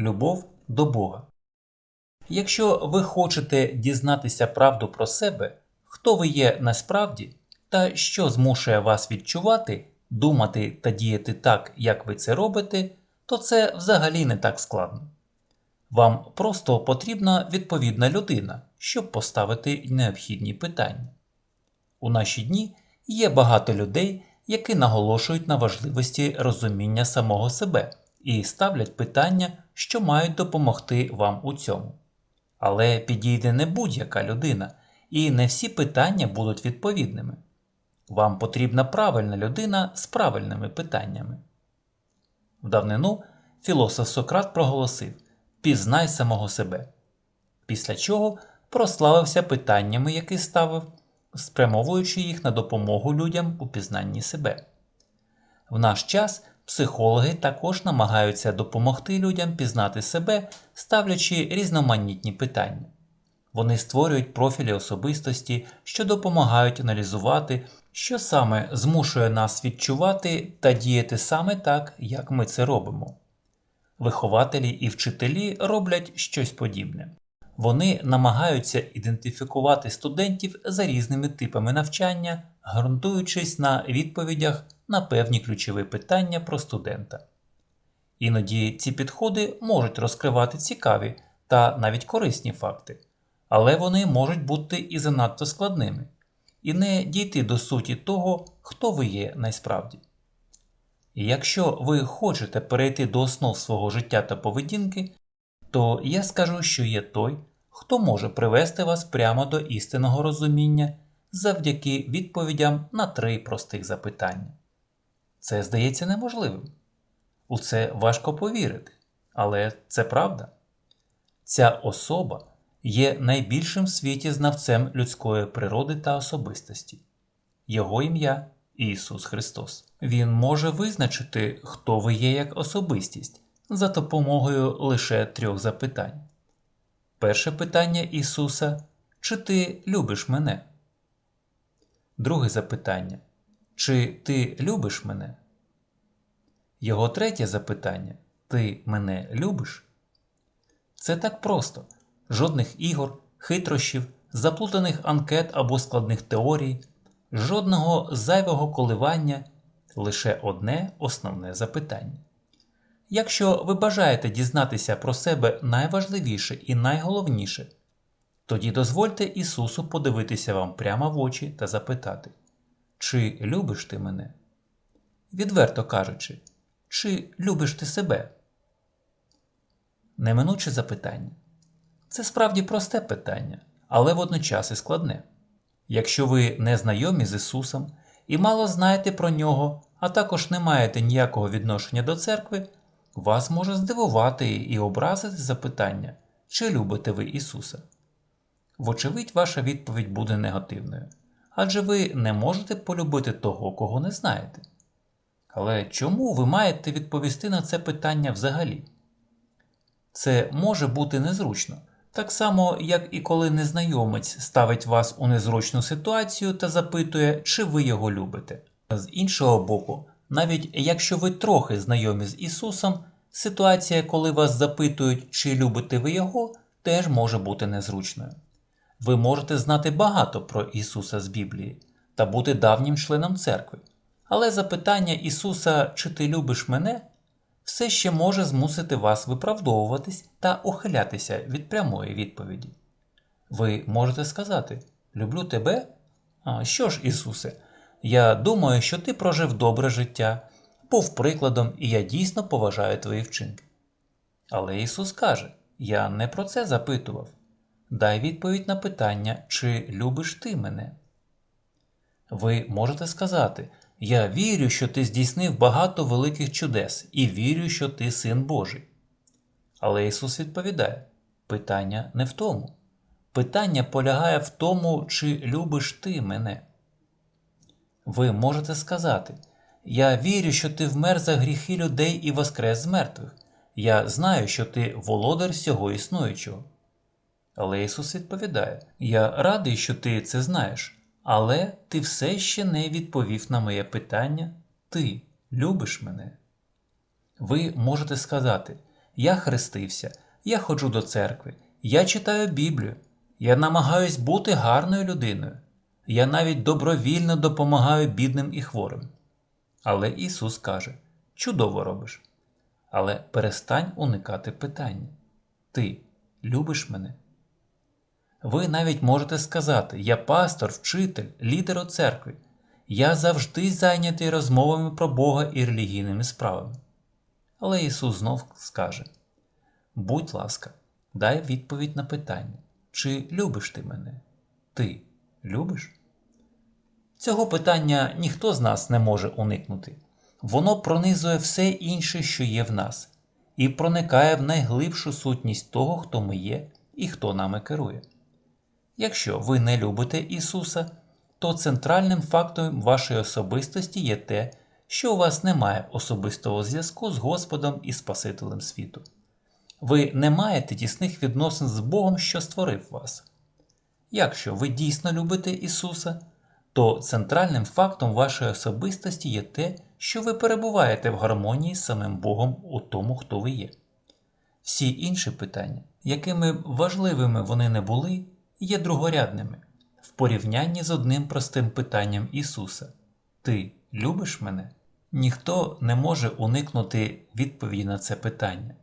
любов до Бога. Якщо ви хочете дізнатися правду про себе, хто ви є насправді та що змушує вас відчувати, думати та діяти так, як ви це робите, то це взагалі не так складно. Вам просто потрібна відповідна людина, щоб поставити необхідні питання. У наші дні є багато людей, які наголошують на важливості розуміння самого себе і ставлять питання, що мають допомогти вам у цьому. Але підійде не будь-яка людина, і не всі питання будуть відповідними. Вам потрібна правильна людина з правильними питаннями. В давнину філософ Сократ проголосив Пізнай самого себе, після чого прославився питаннями, які ставив, спрямовуючи їх на допомогу людям у пізнанні себе. В наш час психологи також намагаються допомогти людям пізнати себе, ставлячи різноманітні питання. Вони створюють профілі особистості, що допомагають аналізувати, що саме змушує нас відчувати та діяти саме так, як ми це робимо. Вихователі і вчителі роблять щось подібне. Вони намагаються ідентифікувати студентів за різними типами навчання, ґрунтуючись на відповідях на певні ключові питання про студента. Іноді ці підходи можуть розкривати цікаві та навіть корисні факти, але вони можуть бути і занадто складними, і не дійти до суті того, хто ви є насправді. Якщо ви хочете перейти до основ свого життя та поведінки, то я скажу, що є той, хто може привести вас прямо до істинного розуміння завдяки відповідям на три простих запитання. Це здається неможливим. У це важко повірити, але це правда. Ця особа є найбільшим в світі знавцем людської природи та особистості. Його ім'я Ісус Христос. Він може визначити, хто ви є як особистість за допомогою лише трьох запитань. Перше питання Ісуса Чи ти любиш мене? Друге запитання Чи ти любиш мене? Його третє запитання Ти мене любиш? Це так просто. Жодних ігор, хитрощів, заплутаних анкет або складних теорій, жодного зайвого коливання, лише одне основне запитання. Якщо ви бажаєте дізнатися про себе найважливіше і найголовніше, тоді дозвольте Ісусу подивитися вам прямо в очі та запитати, чи любиш ти мене? Відверто кажучи, чи любиш ти себе? Неминуче запитання. Це справді просте питання, але водночас і складне. Якщо ви не знайомі з Ісусом і мало знаєте про нього, а також не маєте ніякого відношення до церкви, вас може здивувати і образити запитання, чи любите ви Ісуса. Вочевидь, ваша відповідь буде негативною, адже ви не можете полюбити того, кого не знаєте. Але чому ви маєте відповісти на це питання взагалі? Це може бути незручно, так само, як і коли незнайомець ставить вас у незручну ситуацію та запитує, чи ви його любите. З іншого боку, навіть якщо ви трохи знайомі з Ісусом, ситуація, коли вас запитують, чи любите ви Його, теж може бути незручною. Ви можете знати багато про Ісуса з Біблії та бути давнім членом церкви, але запитання Ісуса, чи ти любиш мене, все ще може змусити вас виправдовуватись та ухилятися від прямої відповіді. Ви можете сказати: Люблю тебе? А що ж, Ісусе, я думаю, що ти прожив добре життя, був прикладом, і я дійсно поважаю твої вчинки. Але Ісус каже: Я не про це запитував. Дай відповідь на питання, чи любиш ти мене. Ви можете сказати, я вірю, що ти здійснив багато великих чудес, і вірю, що ти син Божий. Але Ісус відповідає: питання не в тому. Питання полягає в тому, чи любиш ти мене. Ви можете сказати: Я вірю, що ти вмер за гріхи людей і воскрес з мертвих. Я знаю, що ти володар всього існуючого. Але Ісус відповідає: Я радий, що ти це знаєш, але ти все ще не відповів на моє питання Ти любиш мене? Ви можете сказати: я хрестився, я ходжу до церкви, я читаю Біблію, я намагаюсь бути гарною людиною, я навіть добровільно допомагаю бідним і хворим. Але Ісус каже: чудово робиш. Але перестань уникати питання. Ти любиш мене? Ви навіть можете сказати: Я пастор, вчитель, лідер у церкві. Я завжди зайнятий розмовами про Бога і релігійними справами. Але Ісус знов скаже: Будь ласка, дай відповідь на питання, чи любиш ти мене? Ти любиш? Цього питання ніхто з нас не може уникнути. Воно пронизує все інше, що є в нас, і проникає в найглибшу сутність того, хто ми є і хто нами керує. Якщо ви не любите Ісуса, то центральним фактором вашої особистості є те, що у вас немає особистого зв'язку з Господом і Спасителем світу. Ви не маєте тісних відносин з Богом, що створив вас. Якщо ви дійсно любите Ісуса, то центральним фактом вашої особистості є те, що ви перебуваєте в гармонії з самим Богом у тому, хто ви є. Всі інші питання, якими важливими вони не були, є другорядними в порівнянні з одним простим питанням Ісуса: Ти любиш мене? Ніхто не може уникнути відповіді на це питання.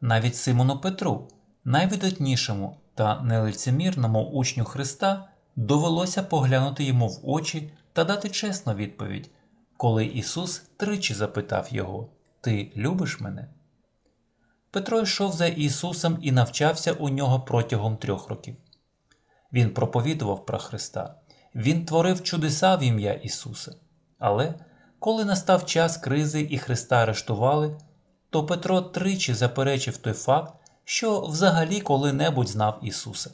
Навіть Симону Петру, найвидатнішому та нелицемірному учню Христа, довелося поглянути йому в очі та дати чесну відповідь, коли Ісус тричі запитав його: Ти любиш мене? Петро йшов за Ісусом і навчався у нього протягом трьох років. Він проповідував про Христа, Він творив чудеса в ім'я Ісуса. Але коли настав час кризи і Христа арештували, то Петро тричі заперечив той факт, що взагалі коли-небудь знав Ісуса.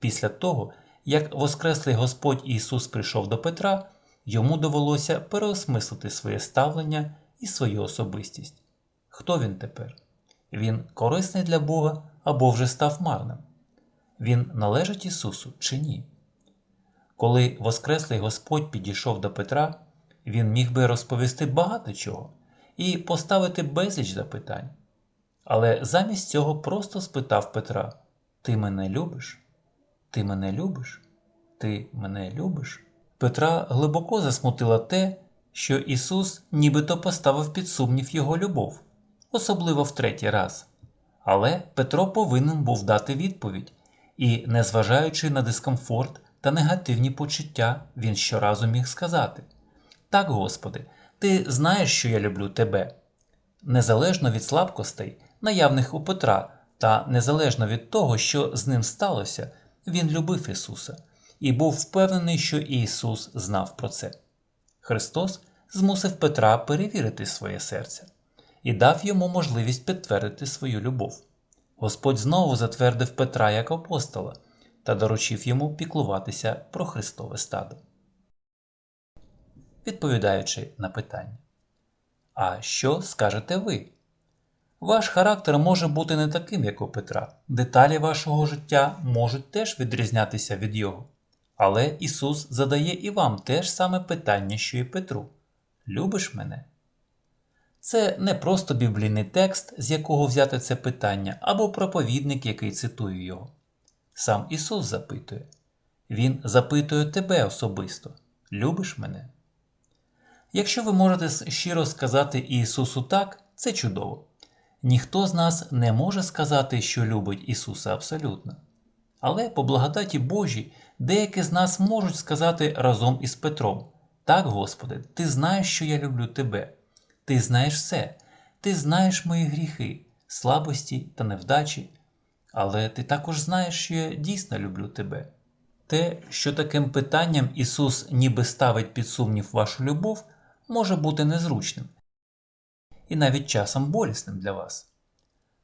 Після того, як Воскреслий Господь Ісус прийшов до Петра, йому довелося переосмислити своє ставлення і свою особистість. Хто він тепер? Він корисний для Бога або вже став марним? Він належить Ісусу чи ні? Коли Воскреслий Господь підійшов до Петра, він міг би розповісти багато чого і поставити безліч запитань. Але замість цього просто спитав Петра: Ти мене любиш? Ти мене любиш? Ти мене любиш? Петра глибоко засмутило те, що Ісус нібито поставив під сумнів його любов, особливо в третій раз. Але Петро повинен був дати відповідь, і, незважаючи на дискомфорт та негативні почуття, він щоразу міг сказати: Так, Господи, Ти знаєш, що я люблю Тебе. Незалежно від слабкостей, наявних у Петра, та незалежно від того, що з ним сталося, він любив Ісуса і був впевнений, що Ісус знав про це. Христос змусив Петра перевірити своє серце і дав йому можливість підтвердити свою любов. Господь знову затвердив Петра як апостола та доручив йому піклуватися про Христове стадо. Відповідаючи на питання. А що скажете ви? Ваш характер може бути не таким, як у Петра. Деталі вашого життя можуть теж відрізнятися від його. Але Ісус задає і вам теж саме питання, що і Петру: Любиш мене? Це не просто біблійний текст, з якого взяти це питання, або проповідник, який цитує його. Сам Ісус запитує. Він запитує тебе особисто: Любиш мене? Якщо ви можете щиро сказати Ісусу так, це чудово. Ніхто з нас не може сказати, що любить Ісуса абсолютно. Але по благодаті Божій деякі з нас можуть сказати разом із Петром: Так, Господи, Ти знаєш, що я люблю Тебе. Ти знаєш все, Ти знаєш мої гріхи, слабості та невдачі, але Ти також знаєш, що я дійсно люблю Тебе. Те, що таким питанням Ісус ніби ставить під сумнів вашу любов, може бути незручним і навіть часом болісним для вас.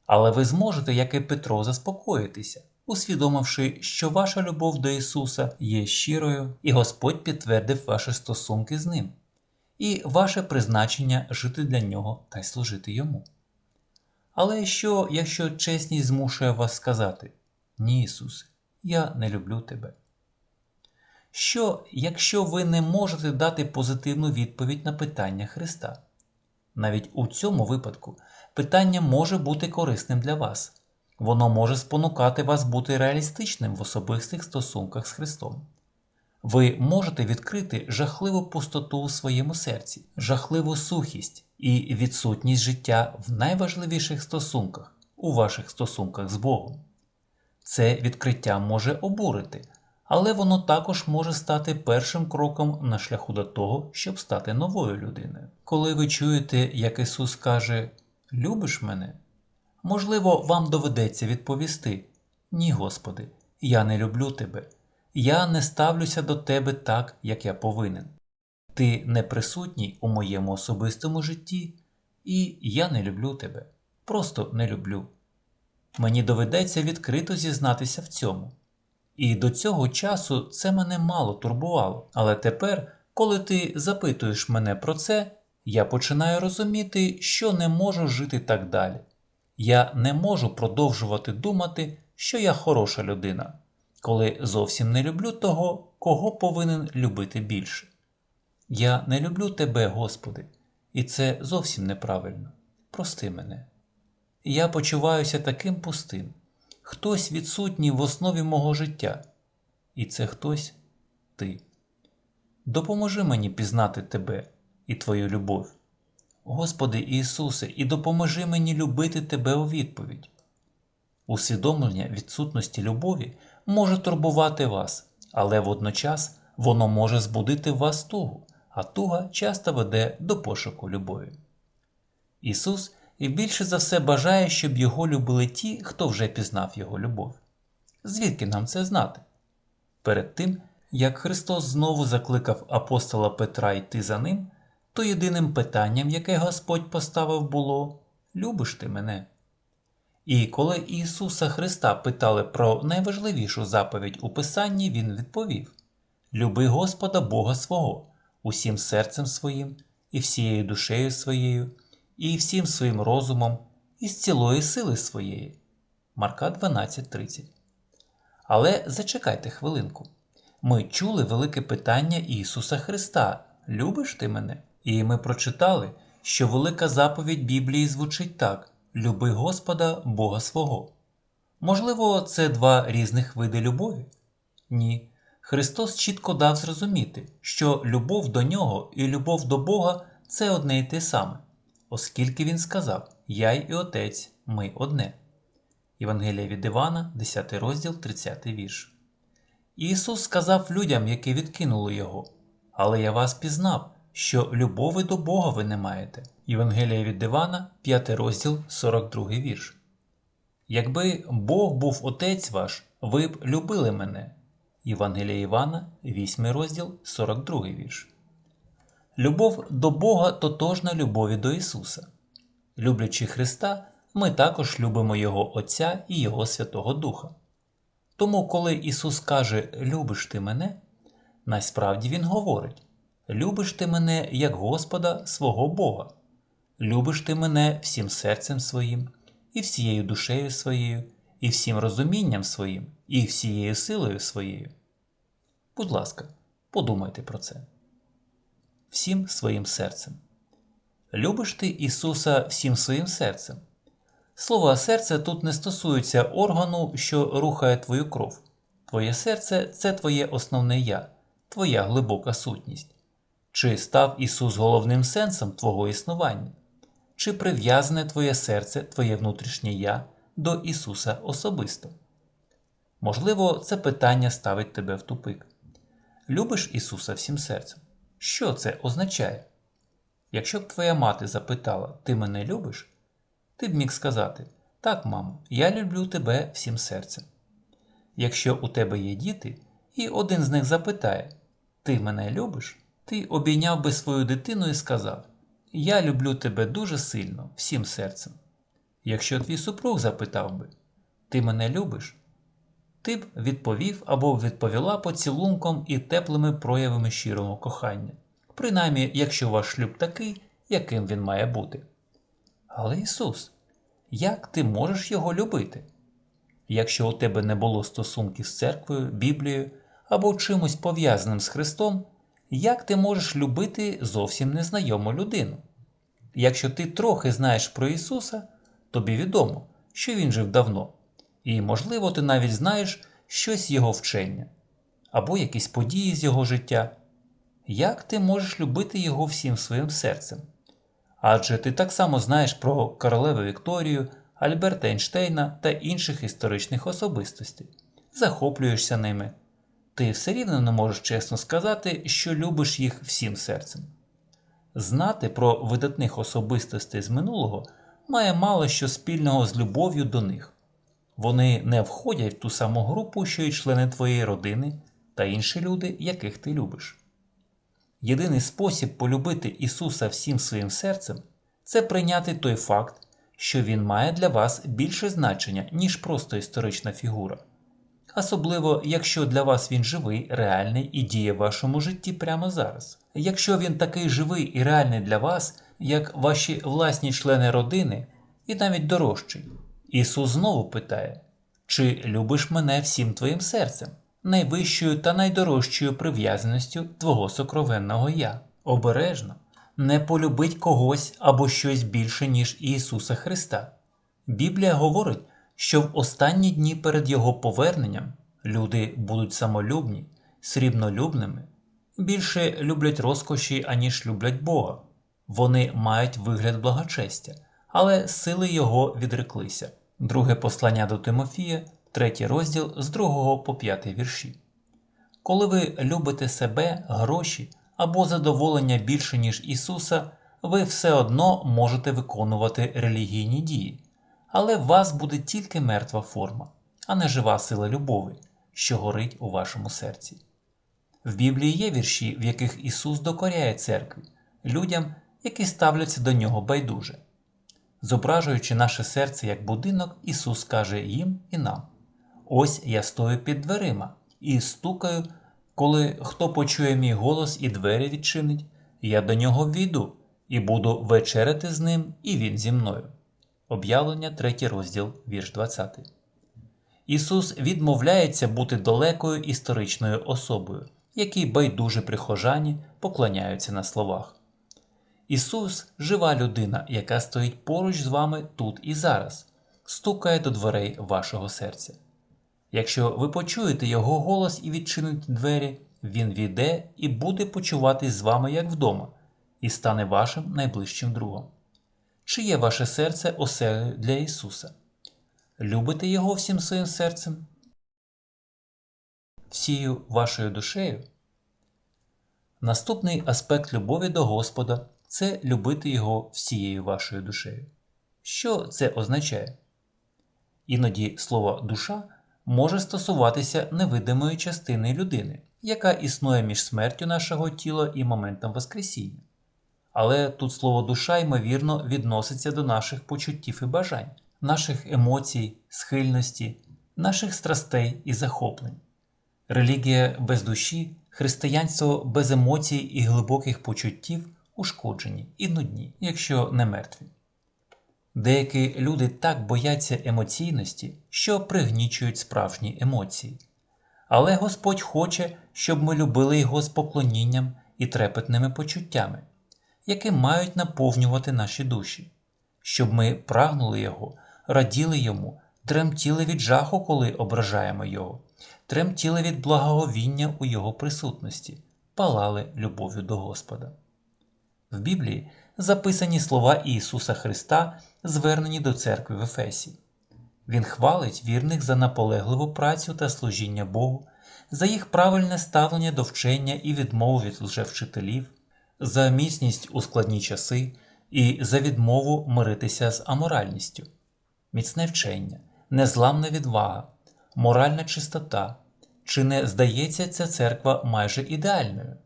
Але ви зможете, як і Петро, заспокоїтися, усвідомивши, що ваша любов до Ісуса є щирою, і Господь підтвердив ваші стосунки з Ним, і ваше призначення жити для Нього та й служити Йому. Але що, якщо чесність змушує вас сказати Ні, Ісусе, я не люблю тебе? Що, якщо ви не можете дати позитивну відповідь на питання Христа? Навіть у цьому випадку питання може бути корисним для вас. Воно може спонукати вас бути реалістичним в особистих стосунках з Христом. Ви можете відкрити жахливу пустоту у своєму серці, жахливу сухість і відсутність життя в найважливіших стосунках, у ваших стосунках з Богом. Це відкриття може обурити, але воно також може стати першим кроком на шляху до того, щоб стати новою людиною. Коли ви чуєте, як Ісус каже Любиш мене? Можливо, вам доведеться відповісти Ні, Господи, я не люблю тебе. Я не ставлюся до тебе так, як я повинен. Ти не присутній у моєму особистому житті, і я не люблю тебе. Просто не люблю. Мені доведеться відкрито зізнатися в цьому. І до цього часу це мене мало турбувало. Але тепер, коли ти запитуєш мене про це, я починаю розуміти, що не можу жити так далі. Я не можу продовжувати думати, що я хороша людина, коли зовсім не люблю того, кого повинен любити більше. Я не люблю тебе, Господи, і це зовсім неправильно. Прости мене. Я почуваюся таким пустим. Хтось відсутній в основі мого життя, і це хтось ти. Допоможи мені пізнати тебе і Твою любов. Господи Ісусе, і допоможи мені любити Тебе у відповідь. Усвідомлення відсутності любові може турбувати вас, але водночас воно може збудити в вас тугу, а туга часто веде до пошуку любові. Ісус і більше за все бажає, щоб його любили ті, хто вже пізнав його любов. Звідки нам це знати? Перед тим, як Христос знову закликав апостола Петра йти за ним, то єдиним питанням, яке Господь поставив, було Любиш ти мене? І коли Ісуса Христа питали про найважливішу заповідь у Писанні, Він відповів Люби Господа Бога свого, усім серцем своїм, і всією душею своєю, і всім своїм розумом, і з цілої сили своєї. Марка 12.30. Але зачекайте хвилинку. Ми чули велике питання Ісуса Христа Любиш ти мене? І ми прочитали, що велика заповідь Біблії звучить так Люби Господа Бога свого. Можливо, це два різних види любові? Ні. Христос чітко дав зрозуміти, що любов до нього і любов до Бога це одне й те саме, оскільки Він сказав Я і Отець, ми одне. Євангелія від Івана, 10 розділ, 30 вірш. Ісус сказав людям, які відкинули Його, але я вас пізнав, що любови до Бога ви не маєте. Євангелія від Івана, 5 розділ, 42 вірш. Якби Бог був Отець ваш, ви б любили мене. Євангелія Івана, 8 розділ, 42 вірш. Любов до Бога тотожна любові до Ісуса. Люблячи Христа, ми також любимо Його Отця і Його Святого Духа. Тому, коли Ісус каже Любиш ти мене, насправді Він говорить Любиш ти мене як Господа свого Бога, любиш ти мене всім серцем своїм, і всією душею своєю, і всім розумінням своїм, і всією силою своєю. Будь ласка, подумайте про це. Всім своїм серцем. Любиш ти Ісуса всім своїм серцем. Слово серце тут не стосується органу, що рухає твою кров. Твоє серце це твоє основне я, твоя глибока сутність. Чи став Ісус головним сенсом Твого існування? Чи прив'язане Твоє серце, Твоє внутрішнє Я до Ісуса особисто? Можливо, це питання ставить тебе в тупик. Любиш Ісуса всім серцем? Що це означає? Якщо б твоя мати запитала, ти мене любиш? Ти б міг сказати Так, мамо, я люблю тебе всім серцем. Якщо у тебе є діти, і один з них запитає Ти мене любиш? Ти обійняв би свою дитину і сказав Я люблю тебе дуже сильно, всім серцем. Якщо твій супруг запитав би Ти мене любиш? Ти б відповів або відповіла поцілунком і теплими проявами щирого кохання, принаймні, якщо ваш шлюб такий, яким він має бути. Але Ісус, як ти можеш його любити? Якщо у тебе не було стосунків з церквою, Біблією або чимось пов'язаним з Христом, як ти можеш любити зовсім незнайому людину? Якщо ти трохи знаєш про Ісуса, тобі відомо, що Він жив давно, і, можливо, ти навіть знаєш щось Його вчення або якісь події з Його життя. Як ти можеш любити Його всім своїм серцем? Адже ти так само знаєш про королеву Вікторію, Альберта Ейнштейна та інших історичних особистостей, захоплюєшся ними. Ти все рівно не можеш чесно сказати, що любиш їх всім серцем. Знати про видатних особистостей з минулого має мало що спільного з любов'ю до них. Вони не входять в ту саму групу, що й члени твоєї родини та інші люди, яких ти любиш. Єдиний спосіб полюбити Ісуса всім своїм серцем це прийняти той факт, що Він має для вас більше значення, ніж просто історична фігура. Особливо, якщо для вас він живий, реальний і діє в вашому житті прямо зараз. Якщо він такий живий і реальний для вас, як ваші власні члени родини, і навіть дорожчий. Ісус знову питає: Чи любиш мене всім твоїм серцем, найвищою та найдорожчою прив'язаністю Твого сокровенного Я? Обережно, не полюбить когось або щось більше, ніж Ісуса Христа. Біблія говорить, що в останні дні перед Його поверненням люди будуть самолюбні, срібнолюбними, більше люблять розкоші, аніж люблять Бога. Вони мають вигляд благочестя, але сили Його відреклися. Друге послання до Тимофія, третій розділ з 2 по 5 вірші. Коли ви любите себе, гроші або задоволення більше, ніж Ісуса, ви все одно можете виконувати релігійні дії, але в вас буде тільки мертва форма, а не жива сила любові, що горить у вашому серці. В Біблії є вірші, в яких Ісус докоряє церкві, людям, які ставляться до нього байдуже. Зображуючи наше серце як будинок, Ісус каже їм і нам: Ось я стою під дверима і стукаю, коли хто почує мій голос і двері відчинить, я до нього війду і буду вечеряти з ним, і він зі мною. Об'явлення 3 розділ, вірш 20. Ісус відмовляється бути далекою історичною особою, якій байдуже прихожані поклоняються на словах. Ісус жива людина, яка стоїть поруч з вами тут і зараз, стукає до дверей вашого серця. Якщо ви почуєте Його голос і відчините двері, Він війде і буде почуватись з вами як вдома, і стане вашим найближчим другом. Чи є ваше серце оселею для Ісуса? Любите Його всім своїм серцем? Всією вашою душею? Наступний аспект любові до Господа це любити Його всією вашою душею. Що це означає? Іноді слово душа може стосуватися невидимої частини людини, яка існує між смертю нашого тіла і моментом Воскресіння. Але тут слово душа, ймовірно, відноситься до наших почуттів і бажань, наших емоцій, схильності, наших страстей і захоплень. Релігія без душі, християнство без емоцій і глибоких почуттів ушкоджені і нудні, якщо не мертві. Деякі люди так бояться емоційності, що пригнічують справжні емоції. Але Господь хоче, щоб ми любили Його з поклонінням і трепетними почуттями, які мають наповнювати наші душі, щоб ми прагнули Його, раділи Йому, тремтіли від жаху, коли ображаємо Його, тремтіли від благоговіння у Його присутності, палали любов'ю до Господа. В Біблії записані слова Ісуса Христа, звернені до церкви в Ефесі. Він хвалить вірних за наполегливу працю та служіння Богу, за їх правильне ставлення до вчення і відмову від лжевчителів, за міцність у складні часи і за відмову миритися з аморальністю, міцне вчення, незламна відвага, моральна чистота. Чи не здається ця церква майже ідеальною?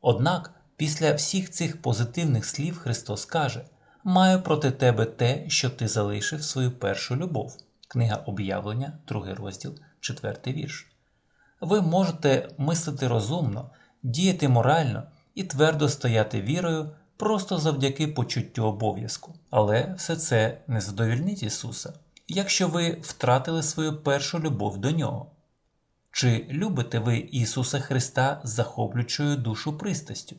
Однак після всіх цих позитивних слів Христос каже: Маю проти тебе те, що ти залишив свою першу любов. Книга об'явлення, 2 розділ, 4 вірш. Ви можете мислити розумно, діяти морально і твердо стояти вірою просто завдяки почуттю обов'язку. Але все це не задовільнить Ісуса, якщо ви втратили свою першу любов до Нього. Чи любите ви Ісуса Христа з захоплюючою душу пристастю,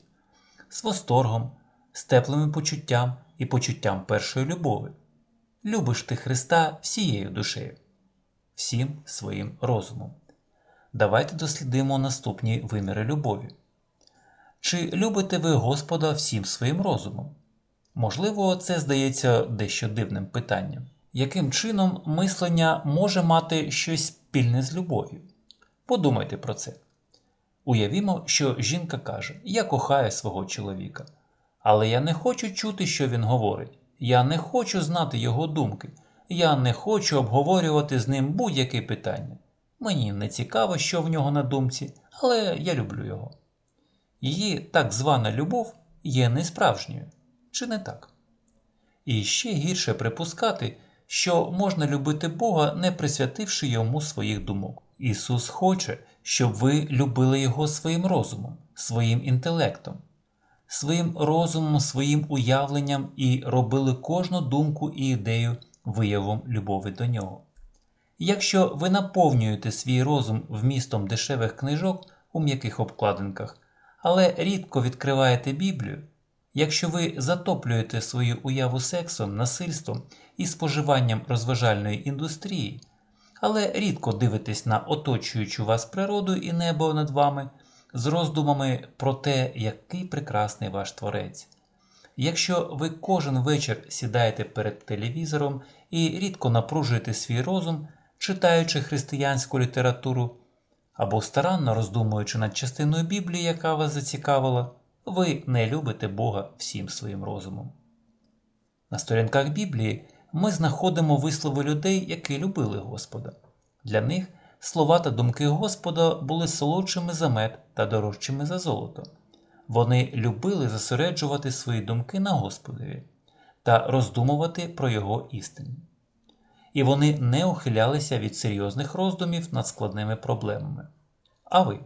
з восторгом, з теплими почуттям і почуттям першої любові. Любиш ти Христа всією душею, всім своїм розумом. Давайте дослідимо наступні виміри любові. Чи любите ви Господа всім своїм розумом? Можливо, це здається дещо дивним питанням. Яким чином мислення може мати щось спільне з любов'ю? Подумайте про це. Уявімо, що жінка каже: Я кохаю свого чоловіка, але я не хочу чути, що він говорить. Я не хочу знати його думки. Я не хочу обговорювати з ним будь-яке питання. Мені не цікаво, що в нього на думці, але я люблю його. Її так звана любов є несправжньою, чи не так? І ще гірше припускати, що можна любити Бога, не присвятивши йому своїх думок. Ісус хоче, щоб ви любили Його своїм розумом, своїм інтелектом, своїм розумом, своїм уявленням і робили кожну думку і ідею виявом любові до нього. Якщо ви наповнюєте свій розум вмістом дешевих книжок у м'яких обкладинках, але рідко відкриваєте Біблію, якщо ви затоплюєте свою уяву сексом, насильством і споживанням розважальної індустрії, але рідко дивитесь на оточуючу вас природу і небо над вами з роздумами про те, який прекрасний ваш творець. Якщо ви кожен вечір сідаєте перед телевізором і рідко напружуєте свій розум, читаючи християнську літературу, або старанно роздумуючи над частиною Біблії, яка вас зацікавила, ви не любите Бога всім своїм розумом. На сторінках Біблії ми знаходимо вислови людей, які любили Господа. Для них слова та думки Господа були солодшими за мед та дорожчими за золото. Вони любили зосереджувати свої думки на Господові та роздумувати про Його істину. І вони не ухилялися від серйозних роздумів над складними проблемами. А ви?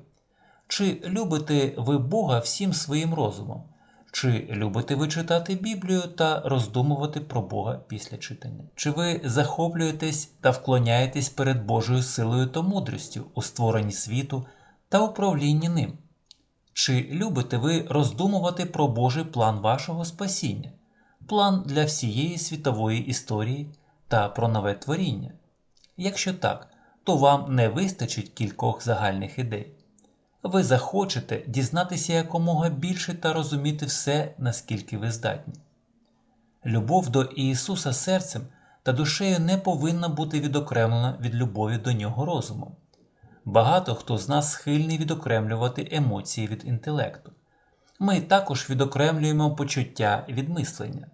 Чи любите ви Бога всім своїм розумом? Чи любите ви читати Біблію та роздумувати про Бога після читання? Чи ви захоплюєтесь та вклоняєтесь перед Божою силою та мудрістю у створенні світу та управлінні ним? Чи любите ви роздумувати про Божий план вашого спасіння, план для всієї світової історії та про нове творіння? Якщо так, то вам не вистачить кількох загальних ідей. Ви захочете дізнатися якомога більше та розуміти все, наскільки ви здатні. Любов до Ісуса серцем та душею не повинна бути відокремлена від любові до Нього розумом. Багато хто з нас схильний відокремлювати емоції від інтелекту. Ми також відокремлюємо почуття від мислення.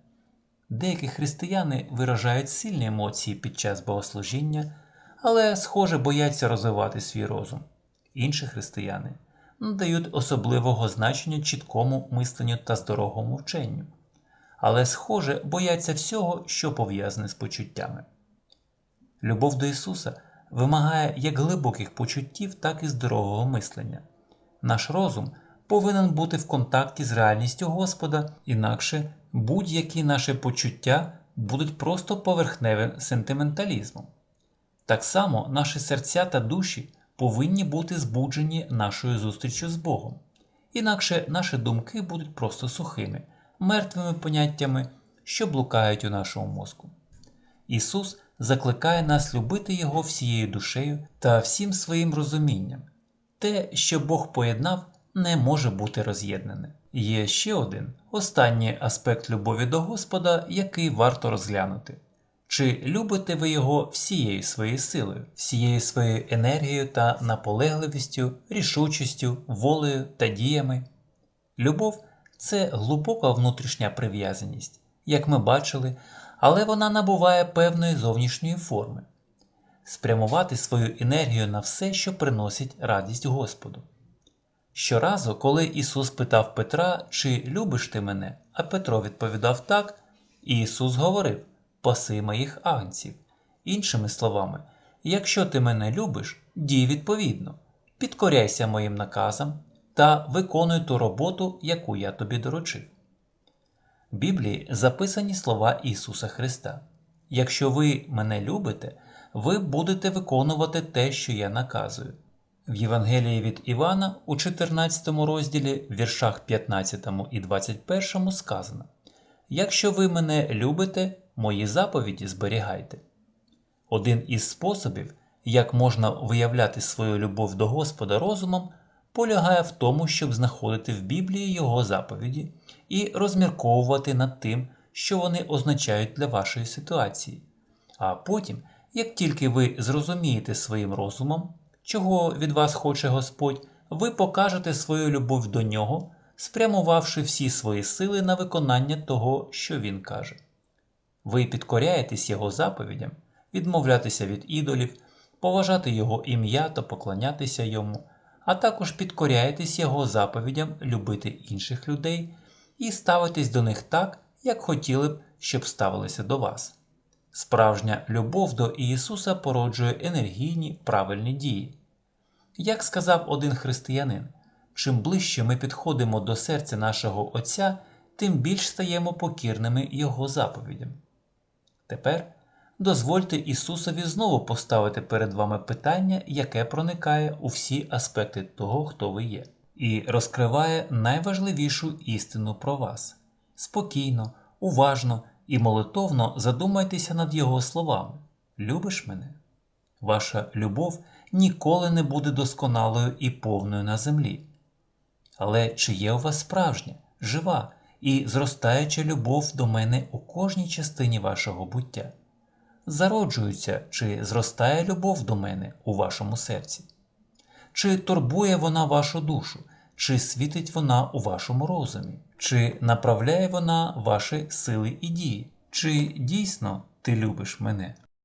Деякі християни виражають сильні емоції під час богослужіння, але, схоже, бояться розвивати свій розум. Інші християни надають особливого значення чіткому мисленню та здоровому вченню, але, схоже, бояться всього, що пов'язане з почуттями. Любов до Ісуса вимагає як глибоких почуттів, так і здорового мислення. Наш розум повинен бути в контакті з реальністю Господа, інакше будь-які наші почуття будуть просто поверхневим сентименталізмом. Так само наші серця та душі повинні бути збуджені нашою зустрічю з Богом, інакше наші думки будуть просто сухими, мертвими поняттями, що блукають у нашому мозку. Ісус закликає нас любити Його всією душею та всім своїм розумінням. Те, що Бог поєднав, не може бути роз'єднане. Є ще один останній аспект любові до Господа, який варто розглянути. Чи любите ви його всією своєю силою, всією своєю енергією та наполегливістю, рішучістю, волею та діями? Любов це глибока внутрішня прив'язаність, як ми бачили, але вона набуває певної зовнішньої форми спрямувати свою енергію на все, що приносить радість Господу. Щоразу, коли Ісус питав Петра, чи любиш ти мене, а Петро відповідав так, Ісус говорив паси моїх агнців. Іншими словами, якщо ти мене любиш, дій відповідно, підкоряйся моїм наказам та виконуй ту роботу, яку я тобі доручив. В Біблії записані слова Ісуса Христа. Якщо ви мене любите, ви будете виконувати те, що я наказую. В Євангелії від Івана у 14 розділі, в віршах 15 і 21 сказано: Якщо ви мене любите, мої заповіді зберігайте. Один із способів, як можна виявляти свою любов до Господа розумом, полягає в тому, щоб знаходити в Біблії його заповіді і розмірковувати над тим, що вони означають для вашої ситуації. А потім, як тільки ви зрозумієте своїм розумом, чого від вас хоче Господь, ви покажете свою любов до нього, спрямувавши всі свої сили на виконання того, що він каже. Ви підкоряєтесь його заповідям, відмовлятися від ідолів, поважати його ім'я та поклонятися йому, а також підкоряєтесь його заповідям любити інших людей і ставитись до них так, як хотіли б, щоб ставилися до вас. Справжня любов до Ісуса породжує енергійні правильні дії. Як сказав один християнин, чим ближче ми підходимо до серця нашого Отця, тим більш стаємо покірними Його заповідям. Тепер дозвольте Ісусові знову поставити перед вами питання, яке проникає у всі аспекти того, хто ви є, і розкриває найважливішу істину про вас. Спокійно, уважно і молитовно задумайтеся над Його словами. Любиш мене? Ваша любов ніколи не буде досконалою і повною на землі. Але чи є у вас справжня, жива і зростаюча любов до мене у кожній частині вашого буття? Зароджується чи зростає любов до мене у вашому серці? Чи турбує вона вашу душу, чи світить вона у вашому розумі, чи направляє вона ваші сили і дії? Чи дійсно ти любиш мене?